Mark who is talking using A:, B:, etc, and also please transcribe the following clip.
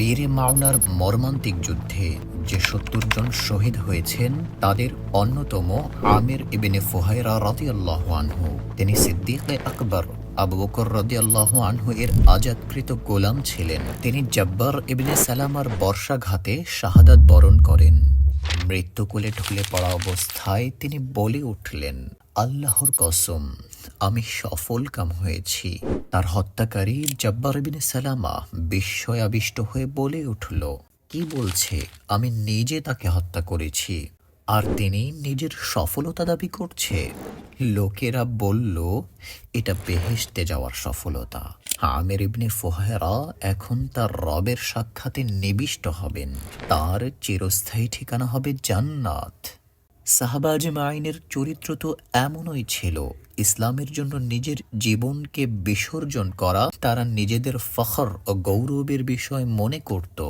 A: বীর মাওনার মর্মান্তিক যুদ্ধে যে সত্তর জন শহীদ হয়েছেন, তাদের অন্যতম আমির ইবেনে ফুহাইরা রাদিয়াল্লাহু আনহু। তিনি সিদ্দিকে আকবর, আবু বকর রাদিয়াল্লাহু আনহু এর আজাদকৃত গোলাম ছিলেন। তিনি জব্বার ইবনে সালামার বর্ষাঘাতে শাহাদাত বরণ করেন। মৃত্যুকুলে ঢুলে পড়া অবস্থায় তিনি বলে উঠলেন আল্লাহর কসম, আমি সফল কাম হয়েছি। তার হত্যাকারী জব্বার বিন সালামা বিস্ময় আবিষ্ট হয়ে বলে উঠল, কি বলছে? আমি নিজে তাকে হত্যা করেছি। আর তিনি নিজের সফলতা দাবি করছে। লোকেরা বলল, এটা বেহেশতে যাওয়ার সফলতা। আমের ইবনে ফোহেরা এখন তার রবের সাক্ষাতে নিবিষ্ট হবেন। তার চিরস্থায়ী ঠিকানা হবে জান্নাত। সাহাবাজ মাইনের চরিত্র তো এমনই ছিল, ইসলামের জন্য নিজের জীবনকে বিসর্জন করা, তারা নিজেদের ফখর ও গৌরবের বিষয় মনে করত।